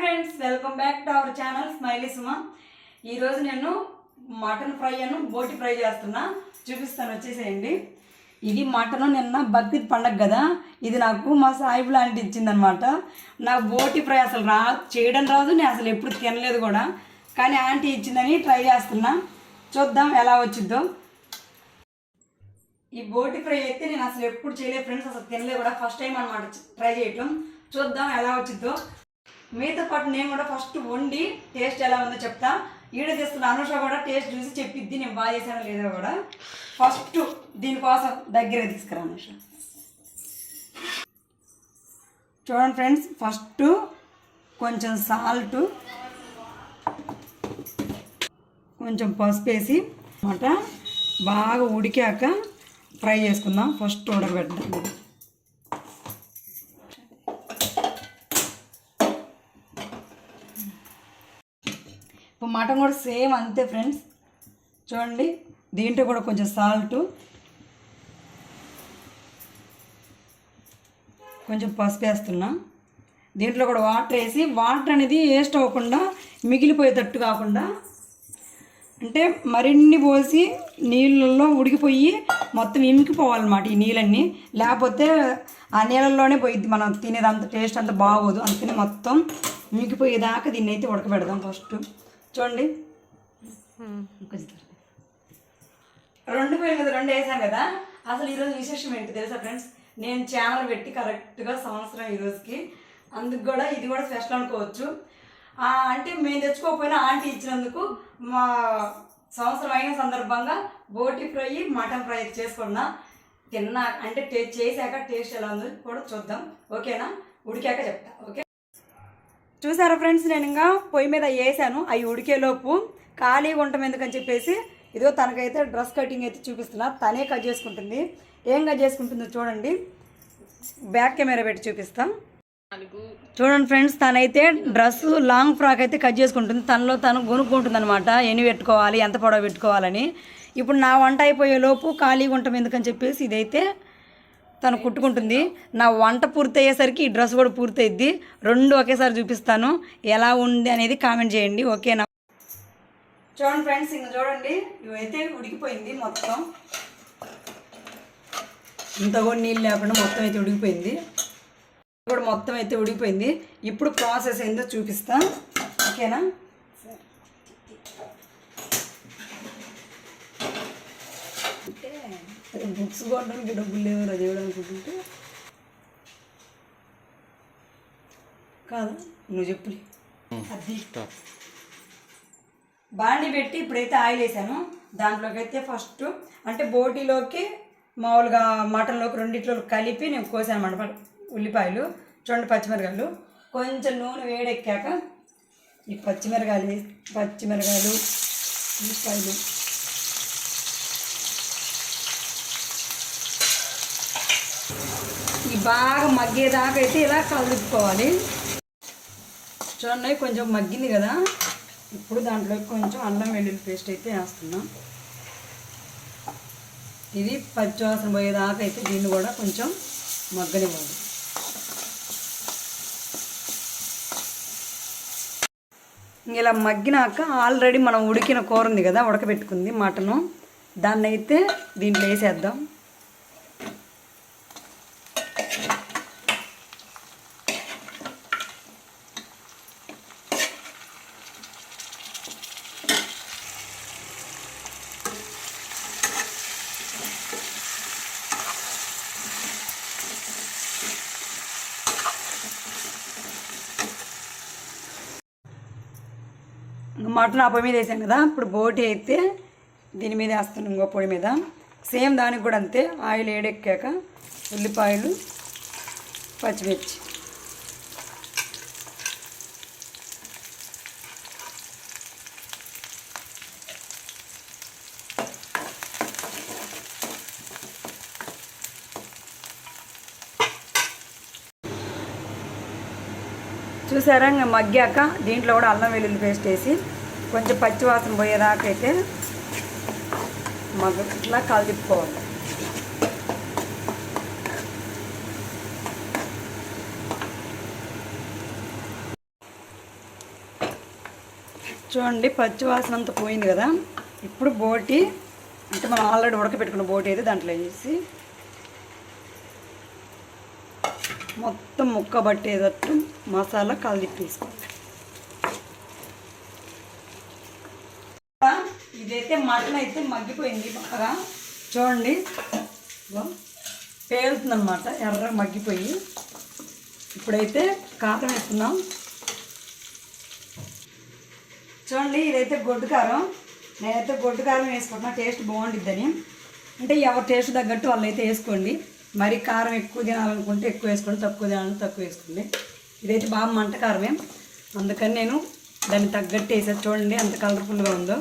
Friends welcome back to our channel smiley Suma ఈరోజు నేను mutton fry అను బోటి fry చేస్తున్నా. చూపిస్తాను వచ్చేసేయండి. ఇది మటన్ నిన్న బక్రీద్ పండగ కదా. ఇది నాకు మా సాయిబు లాంటి ఇచ్చిందనమాట నాకు బోటి ఫ్రై అసలు రా చేయడం రాదు నేను అసలు ఎప్పుడు తినలేదు కూడా. కానీ ఆంటీ ఇచ్చిందని ట్రై చేస్తున్నా. చూద్దాం ఎలా వచ్చిద్దో. ఈ బోటి ఫ్రై అయితే నేను అసలు ఎప్పుడు చేయలేదు ఫ్రెండ్స్ అసలు తినలేదు కూడా. ఫస్ట్ టైం అనమాట ట్రై చేయటం. చూద్దాం ఎలా వచ్చిద్దో. మీతో పాటు నేను కూడా ఫస్ట్ వండి టేస్ట్ ఎలా ఉందో చెప్తా. ఈడ చేస్తున్న అనుష కూడా టేస్ట్ చూసి చెప్పిద్ది నేను బాగా చేశానో లేదో కూడా. ఫస్ట్ దీనికోసం దగ్గర తీసుకురా అనుష. చూడండి ఫ్రెండ్స్ ఫస్ట్ కొంచెం సాల్ట్ కొంచెం పసుపు వేసి అనమాట బాగా ఉడికాక ఫ్రై చేసుకుందాం. ఫస్ట్ ఉడకబెడదాం మటన్ కూడా సేమ్ అంతే ఫ్రెండ్స్. చూడండి దీంట్లో కూడా కొంచెం సాల్ట్ కొంచెం పసుపు వేస్తున్నా. దీంట్లో కూడా వాటర్ వేసి వాటర్ అనేది వేస్ట్ అవ్వకుండా మిగిలిపోయేటట్టు కాకుండా అంటే మరిన్ని పోసి నీళ్ళల్లో ఉడికిపోయి మొత్తం ఇమికిపోవాలన్నమాట ఈ నీళ్ళన్నీ. లేకపోతే ఆ నీళ్ళల్లోనే పోయిద్ది మనం తినేది అంత టేస్ట్ అంత బాగోదు. అందుకని మొత్తం ఇమికిపోయేదాకా దీన్ని అయితే ఉడకబెడదాం ఫస్ట్ చూడండి. రెండు పోయిన మీద రెండు వేసాం కదా. అసలు ఈరోజు విశేషం ఏంటి తెలుసా ఫ్రెండ్స్? నేను ఛానల్ పెట్టి కరెక్ట్గా సంవత్సరం ఈరోజుకి అందుకు కూడా ఇది కూడా స్పెషల్ అనుకోవచ్చు. అంటే మేము తెచ్చుకోకపోయినా ఆంటీ ఇచ్చినందుకు మా సంవత్సరం అయిన సందర్భంగా బోటి ఫ్రై మటన్ ఫ్రై చేసుకున్నా. తిన్నా అంటే టేస్ట్ చేశాక టేస్ట్ ఎలా ఉందో కూడా చూద్దాం. ఓకేనా? ఉడికాక చెప్తా. ఓకే? చూసారా ఫ్రెండ్స్? నేను ఇంకా పొయ్యి మీద వేసాను అవి ఉడికేలోపు ఖాళీగా ఉంటాం ఎందుకని చెప్పేసి ఇదిగో తనకైతే డ్రెస్ కటింగ్ అయితే చూపిస్తున్నా. తనే కట్ చేసుకుంటుంది. ఏం కట్ చేసుకుంటుందో చూడండి. బ్యాక్ కెమెరా పెట్టి చూపిస్తాం. చూడండి ఫ్రెండ్స్ తనైతే డ్రెస్ లాంగ్ ఫ్రాక్ అయితే కట్ చేసుకుంటుంది. తనలో తను కొనుక్కుంటుంది అనమాట ఎన్ని పెట్టుకోవాలి ఎంత పొడవు పెట్టుకోవాలని. ఇప్పుడు నా వంట అయిపోయే లోపు ఖాళీగా ఉంటాం ఎందుకని చెప్పేసి ఇదైతే తను కుట్టుకుంటుంది. నా వంట పూర్తి అయ్యేసరికి ఈ డ్రెస్ కూడా పూర్తయిద్ది. రెండు ఒకేసారి చూపిస్తాను. ఎలా ఉంది అనేది కామెంట్ చేయండి. ఓకేనా? చూడండి ఫ్రెండ్స్ ఇంకా చూడండి. ఇవైతే ఉడికిపోయింది మొత్తం. ఇంత కూడా నీళ్ళు లేకుండా మొత్తం అయితే ఉడికిపోయింది. కూడా మొత్తం అయితే ఉడికిపోయింది. ఇప్పుడు ప్రాసెస్ ఏందో చూపిస్తా. ఓకేనా అంటే బుక్స్ కొనడానికి డబ్బులు లేవు రజేయడం అనుకుంటుంటే. కాదా? నువ్వు చెప్పులే అది. బాండి పెట్టి ఇప్పుడైతే ఆయిల్ వేసాను. దాంట్లోకి అయితే ఫస్ట్ అంటే బోటీలోకి మామూలుగా మటన్లోకి రెండిట్లో కలిపి నేను కోసాను అనమాట ఉల్లిపాయలు చూడండి పచ్చిమిరకాయలు. కొంచెం నూనె వేడెక్కాక ఈ పచ్చిమిరకాయలు పచ్చిమిరకాయలు ఉల్లిపాయలు బాగా మగ్గేదాకా అయితే ఇలా కలుపుకోవాలి. చూడండి కొంచెం మగ్గింది కదా. ఇప్పుడు దాంట్లో కొంచెం అల్లం వెల్లుల్లి పేస్ట్ అయితే వేస్తున్నాం. ఇది పచ్చివాసన పోయేదాకా అయితే దీన్ని కూడా కొంచెం మగ్గనివ్వాలి. ఇలా మగ్గినాక ఆల్రెడీ మనం ఉడికిన కూర ఉంది కదా ఉడకబెట్టుకుంది మటను. దాన్ని అయితే దీంట్లో వేసేద్దాం. మటన్ ఆ పొయ్యి మీద వేసాం కదా ఇప్పుడు బోటి అయితే దీని మీద వేస్తున్నాను ఇంకో పొడి మీద. సేమ్ దానికి కూడా అంతే ఆయిల్ ఏడెక్కాక ఉల్లిపాయలు పచ్చిమిర్చి. చూసారా ఇంకా మగ్గాక దీంట్లో కూడా అల్లం వెల్లుల్లి పేస్ట్ వేసి కొంచెం పచ్చివాసన పోయేదాకైతే పోయేదాకా మగ్గ ఇట్లా కలిపుకోవాలి చూడండి పచ్చివాసన అంతా పోయింది కదా. ఇప్పుడు బోటి అంటే మనం ఆల్రెడీ ఉడకబెట్టుకున్న బోటి అయితే దాంట్లో వేసి మొత్తం ముక్క పట్టేటట్టు మసాలా కలిపి తీసుకోవాలి ఇదైతే మటన్ అయితే మగ్గిపోయింది బాగా. చూడండి. పేలుతుందన్నమాట ఎర్ర మగ్గిపోయి. ఇప్పుడైతే కారం వేస్తున్నాం. చూడండి ఇదైతే గొడ్డు కారం. నేనైతే గొడ్డు కారం వేసుకుంటున్నా టేస్ట్ బాగుండిద్దని. అంటే ఎవరి టేస్ట్ తగ్గట్టు వాళ్ళు అయితే వేసుకోండి. మరి కారం ఎక్కువ తినాలనుకుంటే ఎక్కువ వేసుకోండి తక్కువ తినాలంటే తక్కువ వేసుకోండి. ఇదైతే బాగా మంట కారమే. అందుకని నేను దాన్ని తగ్గట్టు వేసేది. చూడండి అంత కలర్ఫుల్గా ఉందో.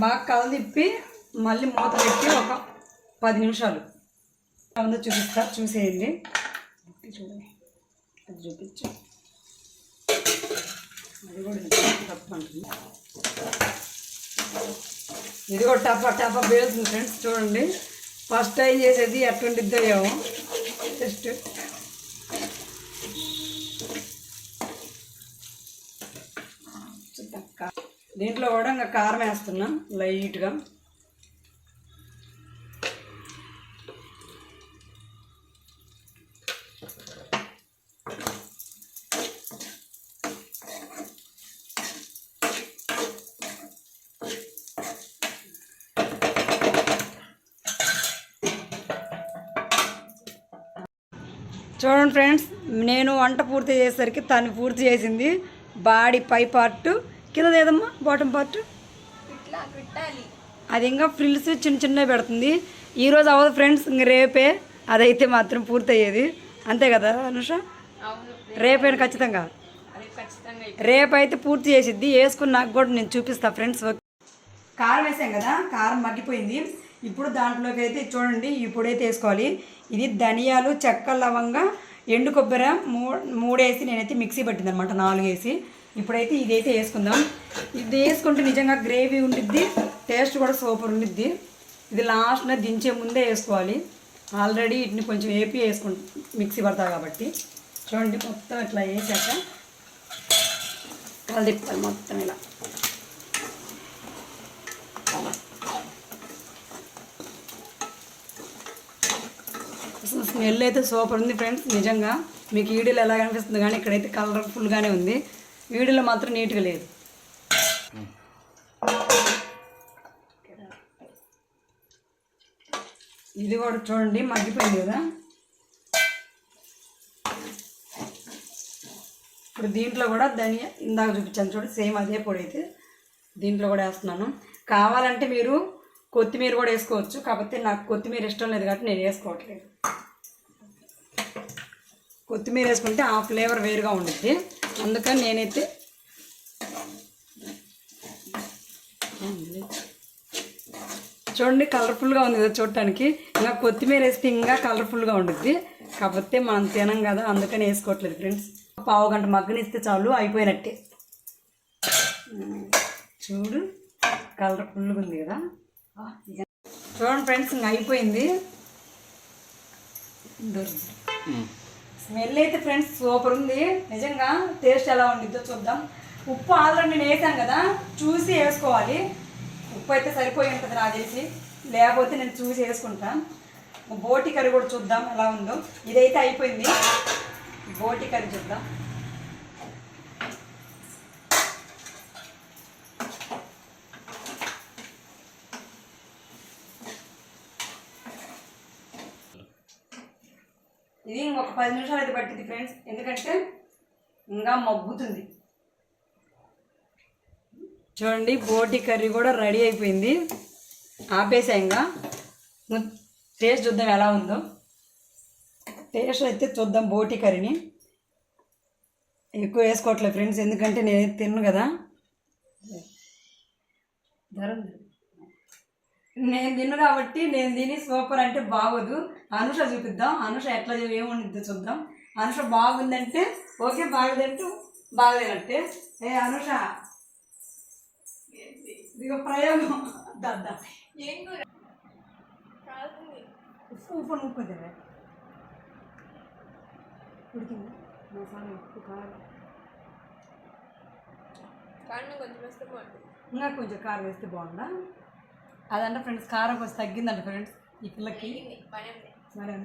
బాగా కలదిప్పి మళ్ళీ మూత పెట్టి ఒక పది నిమిషాలు. ఉందో చూపిస్తా చూసేయండి. చూడండి. అది చూపించు. అది కూడా తప్పు అంటుంది. ఇది కూడా టపా టపా పేలుతుంది ఫ్రెండ్స్ చూడండి. ఫస్ట్ టైం చేసేది ఎట్టుండిద్దో ఏమో. జస్ట్ దీంట్లో కూడా ఇంకా కారం వేస్తున్నాం లైట్గా. చూడండి ఫ్రెండ్స్ నేను వంట పూర్తి చేసేసరికి తను పూర్తి చేసింది. బాడీ పై పార్ట్ కింద లేదమ్మా బాటమ్ పార్ట్ అది ఇంకా ఫ్రిల్స్ చిన్న చిన్నవి పెడుతుంది. ఈరోజు అవ్వదు ఫ్రెండ్స్ ఇంక రేపే. అదైతే మాత్రం పూర్తి అయ్యేది అంతే కదా అనుష? రేపైనా ఖచ్చితంగా. రేపైతే పూర్తి చేసిద్ది. వేసుకుని నాకు కూడా నేను చూపిస్తా ఫ్రెండ్స్ కారం వేసాం కదా కారం మగ్గిపోయింది. ఇప్పుడు దాంట్లోకి అయితే చూడండి ఇప్పుడైతే వేసుకోవాలి. ఇది ధనియాలు చెక్క లవంగా ఎండు కొబ్బరి మూ మూడేసి నేనైతే మిక్సీ పట్టింది అనమాట నాలుగు వేసి ఇప్పుడైతే ఇదైతే వేసుకుందాం. ఇది వేసుకుంటే నిజంగా గ్రేవీ ఉండిద్ది టేస్ట్ కూడా సూపర్ ఉండిద్ది. ఇది లాస్ట్న దించే ముందే వేసుకోవాలి. ఆల్రెడీ వీటిని కొంచెం వేపి వేసుకుంటాం మిక్సీ పడతా కాబట్టి. చూడండి మొత్తం ఇట్లా వేసాక కలదిప్పాలి మొత్తం ఇలా. అసలు స్మెల్ అయితే సూపర్ ఉంది ఫ్రెండ్స్ నిజంగా. మీకు ఈడీలు ఎలా కనిపిస్తుంది కానీ ఇక్కడైతే కలర్ఫుల్గానే ఉంది. వీడియోలో మాత్రం నీట్గా లేదు. ఇది కూడా చూడండి మగ్గిపోయింది కదా. ఇప్పుడు దీంట్లో కూడా ధనియా ఇందాక చూపించాను చూడండి సేమ్ అదే పొడి అయితే దీంట్లో కూడా వేస్తున్నాను. కావాలంటే మీరు కొత్తిమీర కూడా వేసుకోవచ్చు కాకపోతే నాకు కొత్తిమీర ఇష్టం లేదు కాబట్టి నేను వేసుకోవట్లేదు. కొత్తిమీర వేసుకుంటే ఆ ఫ్లేవర్ వేరుగా ఉండుద్ది. అందుకని నేనైతే చూడండి కలర్ఫుల్గా ఉంది కదా చూడటానికి. ఇంకా కొత్తిమీర వేస్తే ఇంకా కలర్ఫుల్గా ఉంటుంది కాకపోతే మనం తినం కదా అందుకని వేసుకోవట్లేదు ఫ్రెండ్స్. పావు గంట మగ్గనిస్తే చాలు అయిపోయినట్టే. చూడు కలర్ఫుల్గా ఉంది కదా. చూడండి ఫ్రెండ్స్ ఇంకా అయిపోయింది. దొరికింది స్మెల్ అయితే ఫ్రెండ్స్ సూపర్ ఉంది. నిజంగా టేస్ట్ ఎలా ఉండిద్దో చూద్దాం. ఉప్పు ఆల్రెడీ నేను వేసాను కదా చూసి వేసుకోవాలి. ఉప్పు అయితే సరిపోయి ఉంటుంది నాకు తెలిసి. లేకపోతే నేను చూసి వేసుకుంటాను బోటి కర్రీ కూడా చూద్దాం ఎలా ఉందో. ఇదైతే అయిపోయింది. బోటి కర్రీ చూద్దాం. ఇది ఇంకొక పది నిమిషాలు అయితే పట్టింది ఫ్రెండ్స్ ఎందుకంటే ఇంకా మగ్గుతుంది చూడండి బోటి కర్రీ కూడా రెడీ అయిపోయింది. ఆపేసా ఇంకా. టేస్ట్ చూద్దాం ఎలా ఉందో. టేస్ట్ అయితే చూద్దాం బోటి కర్రీని. ఎక్కువ వేసుకోవట్లేదు ఫ్రెండ్స్ ఎందుకంటే నేను తిన్ను కదా. ధరం నేను తిన్ను కాబట్టి నేను తిని సూపర్ అంటే బాగోదు. అనుష చూపిద్దాం. అనుష ఎట్లా ఏముండిద్దో చూద్దాం. అనుష బాగుందంటే ఓకే బాగలేదంటే బాగలేనట్టే. ఏ అనుష. ఇదిగో ప్రయోగం. దద్దా ఉప్పు ఉప్పు ఉప్పు తినే. ఉడికింది? మసాలా ఉప్పు కారం. కారణం కొంచెం వేస్తే బాగుంటుంది. ఇంకా కొంచెం కారం వేస్తే బాగుందా? అదంటే ఫ్రెండ్స్ కారం కొంచెం తగ్గిందంట ఫ్రెండ్స్ ఈ పిల్లకి. సరే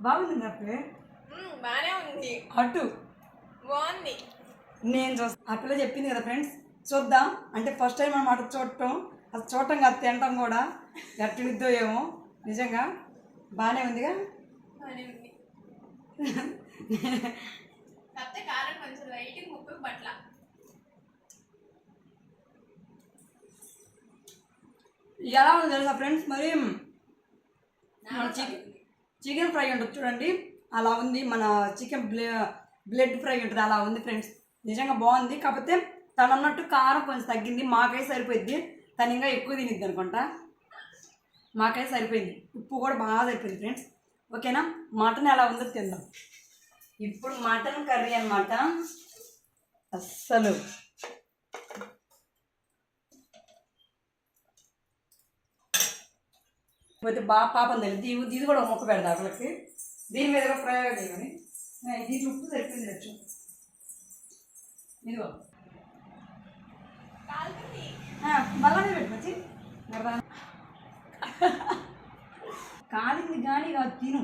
బాగుంది నాకు బాగానే ఉంది. అటు. బాగుంది. నేను చూస్తా ఆ పిల్ల చెప్పింది కదా ఫ్రెండ్స్ చూద్దాం. అంటే ఫస్ట్ టైం మనం అటు చూడటం. అది చూడటం కాదు తినటం కూడా. ఎట్టిద్దో ఏమో. నిజంగా? బాగానే ఉందిగా? బాగానే ఉంది. కారం కొంచెం లైట్ ముక్కు పట్ల ఎలా ఉంది తెలుసా ఫ్రెండ్స్? మరి మన చికెన్ చికెన్ ఫ్రై ఉంటుంది చూడండి. అలా ఉంది. మన చికెన్ బ్లే బ్లడ్ ఫ్రై ఉంటుంది. అలా ఉంది ఫ్రెండ్స్. నిజంగా బాగుంది. కాకపోతే తను అన్నట్టు కారం కొంచెం తగ్గింది. మాకైతే సరిపోయింది. తను ఇంకా ఎక్కువ తినిద్ది అనుకుంటా. మాకైతే సరిపోయింది. ఉప్పు కూడా బాగా సరిపోయింది ఫ్రెండ్స్. ఓకేనా? మటన్ ఎలా ఉందో తిందాం. ఇప్పుడు మటన్ కర్రీ అన్నమాట. అస్సలు. పోతే బాగా పాపం తెలియదు. ఇది ఇది కూడా మొక్క పెడదా వాళ్ళకి దీని మీద కూడా ప్రయోగం చేయమని ఇది చుట్టూ సరిపోయింది వచ్చు ఇదిగో. కాలుతుంది బల్లనే పెట్టు కాలింది కానీ కాదు తిను.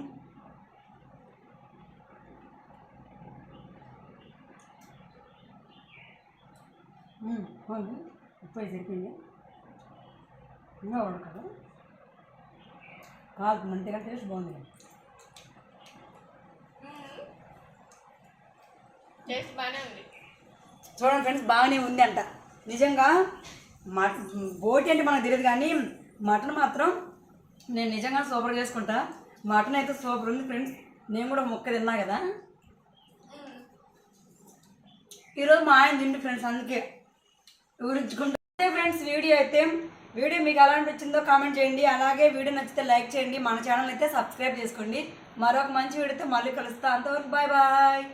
ఉప్పు సరిపోయింది. ఇంకా వాడు కదా కాలుతుంది అంతేగాని టేస్ట్ బాగుంది. టేస్ట్ బాగానే ఉంది. చూడండి ఫ్రెండ్స్ బాగానే ఉంది అంట నిజంగా మట బోటి అంటే మనకు తెలియదు కానీ మటన్ మాత్రం నేను నిజంగా సూపర్ చేసుకుంటా. మటన్ అయితే సూపర్ ఉంది ఫ్రెండ్స్. నేను కూడా మొక్క తిన్నా కదా. ఈరోజు మా ఆయన తిండి ఫ్రెండ్స్ అందుకే. ఊరించుకుంటా ఫ్రెండ్స్ వీడియో అయితే వీడియో మీకు ఎలా అనిపించిందో కామెంట్ చేయండి. అలాగే వీడియో నచ్చితే లైక్ చేయండి. మన ఛానల్ అయితే సబ్స్క్రైబ్ చేసుకోండి. మరొక మంచి వీడియోతో మళ్ళీ కలుస్తా. అంతవరకు బాయ్ బాయ్